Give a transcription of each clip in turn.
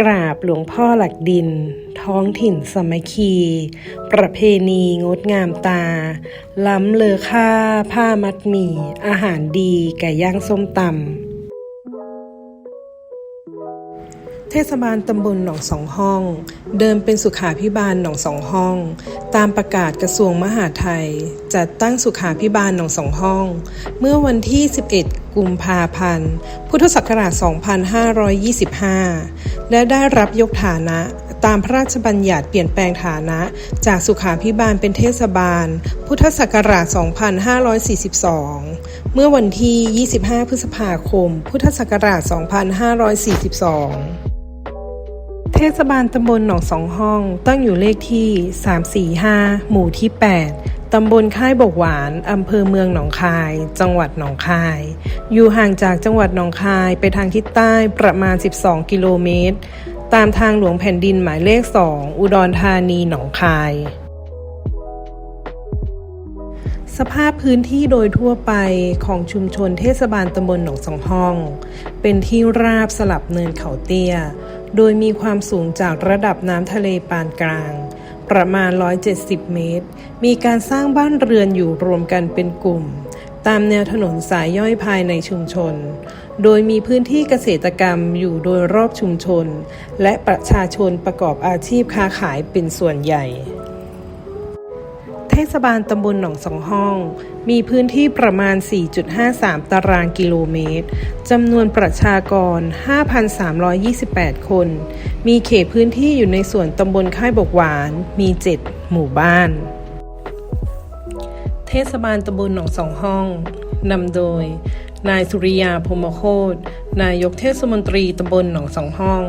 กราบหลวงพ่อหลักดิน ท้องถิ่นสมัคคี ประเพณีงดงามตา ล้ำเลอค่า ผ้ามัดหมี่ อาหารดีไก่ย่างส้มตำ เทศบาลตำบลหนองสองห้อง เดิมเป็นสุขาพิบาลหนองสองห้อง ตามประกาศกระทรวงมหาดไทย จัดตั้งสุขาพิบาลหนองสองห้อง เมื่อวันที่ 11 กุมภาพันธ์ พุทธศักราช 2525 และได้รับยกฐานะตามพระราชบัญญัติเปลี่ยนแปลงฐานะ จากสุขาพิบาลเป็นเทศบาล พุทธศักราช 2542 เมื่อวันที่ 25 พฤษภาคม พุทธศักราช 2542 ทศบาลตำบลหนองสองห้อง ตั้งอยู่เลขที่ 345 หมู่ที่ 8 ตำบลค่ายบกหวาน อำเภอเมืองหนองคาย จังหวัดหนองคาย อยู่ห่างจากจังหวัดหนองคายไปทางทิศใต้ประมาณ 12 กิโลเมตร ตามทางหลวงแผ่นดินหมายเลข 2 อุดรธานีหนองคายสภาพพื้นที่โดยทั่วไปของชุมชนเทศบาลตำบลหนองสองห้อง เป็นที่ราบสลับเนินเขาเตี้ย โดยมีความสูงจากระดับน้ำทะเลปานกลาง ประมาณ 170 เมตร มีการสร้างบ้านเรือนอยู่รวมกันเป็นกลุ่ม ตามแนวถนนสายย่อยภายในชุมชน โดยมีพื้นที่เกษตรกรรมอยู่โดยรอบชุมชน และประชาชนประกอบอาชีพค้าขายเป็นส่วนใหญ่ เทศบาลตำบลหนองสองห้อง มีพื้นที่ประมาณ 4.53 ตารางกิโลเมตร จำนวนประชากร 5,328 คน มีเขตพื้นที่อยู่ในส่วนตำบลค่ายบกหวาน มี 7 หมู่บ้าน เทศบาลตำบลหนองสองห้องนำโดย นายสุริยาพรหมโคตนายกเทศมนตรีตำบลหนองสองห้อง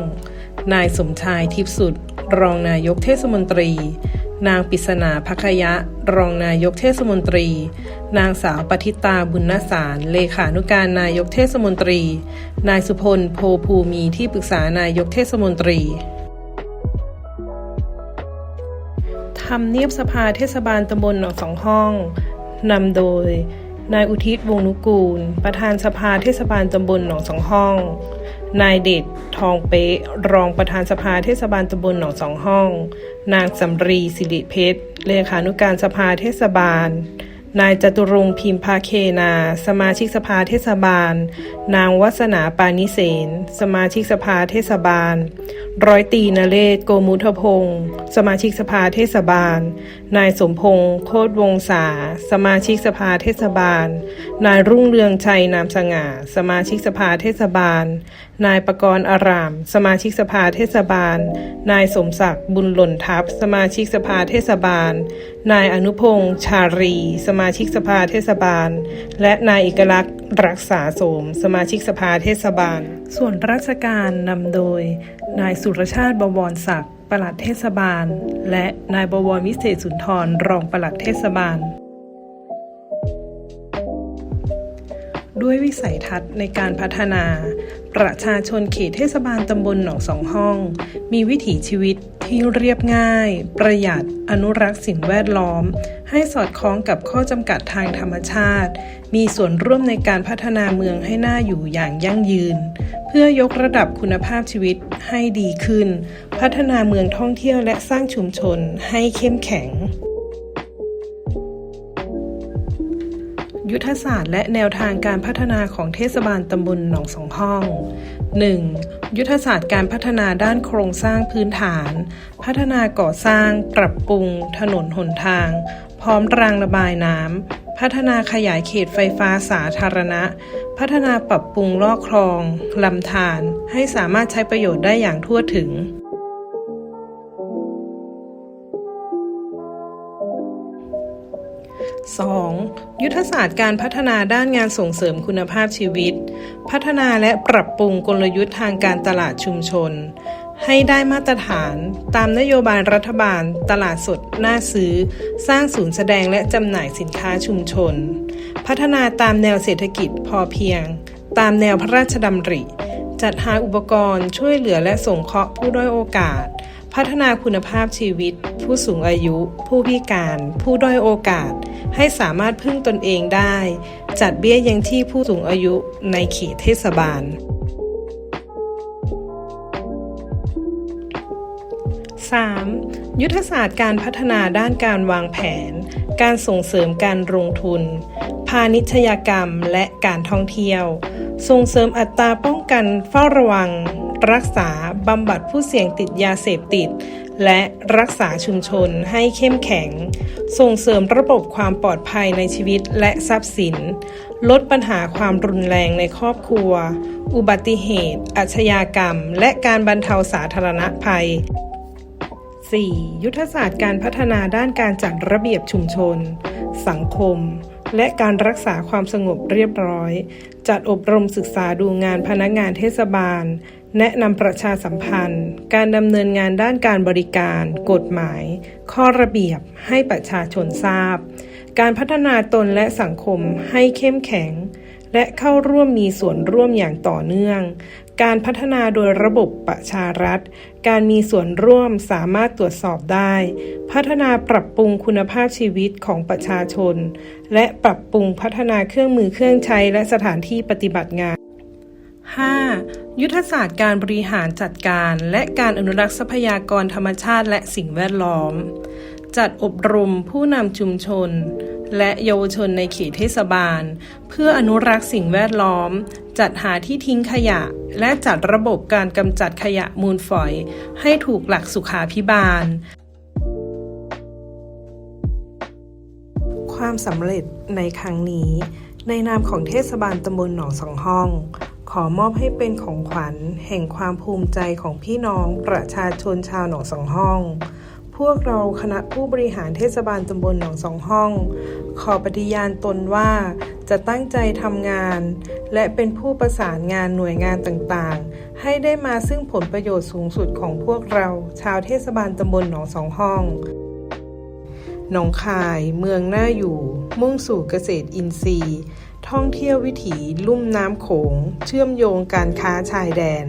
นายสมชายทิพสุด รองนายกเทศมนตรี นางปิศนาพัคยะ รองนายกเทศมนตรี นางสาวปฏิตาบุญนสาร เลขานุการนายกเทศมนตรี นายสุพลโพภูมีที่ปรึกษานายกเทศมนตรีทำเนียบสภาเทศบาลตำบลหนองสองห้องนำโดย นายอุทิศวงนุกูล ประธานสภาเทศบาลตำบลหนองสองห้อง นายเดชทองเป๊ะ รองประธานสภาเทศบาลตำบลหนองสองห้อง นางสำรีสิริเพชร เลขานุการสภาเทศบาล นายจตุรงพิมพาเคนา สมาชิกสภาเทศบาล นางวัสนาปานิเสน สมาชิกสภาเทศบาล ร้อยตีนเรศโกมุทพงศ์สมาชิกสภาเทศบาล นายสมพงศ์โคตรวงศาสมาชิกสภาเทศบาล นายรุ่งเรืองชัยนามสง่า สมาชิกสภาเทศบาลนายประกรณ์อาราม สมาชิกสภาเทศบาล นายสมศักดิ์บุญหล่นทัพ สมาชิกสภาเทศบาล นายอนุพงษ์ชารี สมาชิกสภาเทศบาล และนายเอกลักษณ์รักษาโสม สมาชิกสภาเทศบาล ส่วนราชการนำโดย นายสุรชาติบวรศักดิ์ปลัดเทศบาล และนายบวรวิเศษสุนทรรองปลัดเทศบาล ด้วยวิสัยทัศน์ในการพัฒนา ประชาชนเขตเทศบาลตำบลหนองสองห้อง มีวิถีชีวิตที่เรียบง่าย ประหยัด อนุรักษ์สิ่งแวดล้อม ให้สอดคล้องกับข้อจำกัดทางธรรมชาติ มีส่วนร่วมในการพัฒนาเมืองให้น่าอยู่อย่างยั่งยืน เพื่อยกระดับคุณภาพชีวิตให้ดีขึ้น พัฒนาเมืองท่องเที่ยวและสร้างชุมชนให้เข้มแข็ง ยุทธศาสตร์และแนวทางการพัฒนาของเทศบาลตำบลหนองสองห้อง 1. ยุทธศาสตร์การพัฒนาด้านโครงสร้างพื้นฐาน พัฒนาก่อสร้าง ปรับปรุง ถนนหนทาง พร้อมรางระบายน้ำ พัฒนาขยายเขตไฟฟ้าสาธารณะ พัฒนาปรับปรุงลอกคลองลำธารให้สามารถใช้ประโยชน์ได้อย่างทั่วถึง 2. ยุทธศาสตร์การพัฒนาด้านงานส่งเสริมคุณภาพชีวิต พัฒนาและปรับปรุงกลยุทธ์ทางการตลาดชุมชน ให้ได้มาตรฐาน ตามนโยบายรัฐบาล ตลาดสดน่าซื้อ สร้างศูนย์แสดงและจำหน่ายสินค้าชุมชน พัฒนาตามแนวเศรษฐกิจพอเพียง ตามแนวพระราชดำริ จัดหาอุปกรณ์ช่วยเหลือและส่งเคราะห์ผู้ด้อยโอกาส พัฒนาคุณภาพชีวิต ผู้สูงอายุ ผู้พิการ ผู้ด้อยโอกาส ให้สามารถพึ่งตนเองได้ จัดเบี้ยยังชีพผู้สูงอายุในเขตเทศบาล 3. ยุทธศาสตร์การพัฒนาด้านการวางแผน การส่งเสริมการลงทุน พาณิชยกรรมและการท่องเที่ยว ส่งเสริมอัตราป้องกันเฝ้าระวัง รักษาบำบัดผู้เสี่ยงติดยาเสพติด และรักษาชุมชนให้เข้มแข็ง ส่งเสริมระบบความปลอดภัยในชีวิตและทรัพย์สิน ลดปัญหาความรุนแรงในครอบครัว อุบัติเหตุ อาชญากรรม และการบรรเทาสาธารณภัย 4. ยุทธศาสตร์การพัฒนาด้านการจัดระเบียบชุมชน สังคม และการรักษาความสงบเรียบร้อย จัดอบรมศึกษาดูงานพนักงานเทศบาล แนะนำประชาสัมพันธ์ การดำเนินงานด้านการบริการ กฎหมาย ข้อระเบียบให้ประชาชนทราบ การพัฒนาตนและสังคมให้เข้มแข็ง และเข้าร่วมมีส่วนร่วมอย่างต่อเนื่อง การพัฒนาโดยระบบประชารัฐ การมีส่วนร่วมสามารถตรวจสอบได้ พัฒนาปรับปรุงคุณภาพชีวิตของประชาชน และปรับปรุงพัฒนาเครื่องมือเครื่องใช้และสถานที่ปฏิบัติงาน 5. ยุทธศาสตร์การบริหารจัดการ และการอนุรักษ์ทรัพยากรธรรมชาติและสิ่งแวดล้อม จัดอบรมผู้นำชุมชน และเยาวชนในเขตเทศบาล เพื่ออนุรักษ์สิ่งแวดล้อม จัดหาที่ทิ้งขยะ และจัดระบบการกำจัดขยะมูลฝอย ให้ถูกหลักสุขาพิบาล ความสำเร็จในครั้งนี้ ในนามของเทศบาลตำบลหนองสองห้องขอมอบให้เป็นของขวัญแห่งความภูมิใจของพี่น้องประชาชนชาวหนองสองห้อง พวกเราคณะผู้บริหารเทศบาลตำบลหนองสองห้อง ขอปฏิญาณตนว่าจะตั้งใจทำงาน และเป็นผู้ประสานงานหน่วยงานต่างๆ ให้ได้มาซึ่งผลประโยชน์สูงสุดของพวกเราชาวเทศบาลตำบลหนองสองห้อง หนองคายเมืองหน่าอยู่ มุ่งสู่เกษตรอินทรีย์ ท่องเที่ยววิถีลุ่มน้ำโขง เชื่อมโยงการค้าชายแดน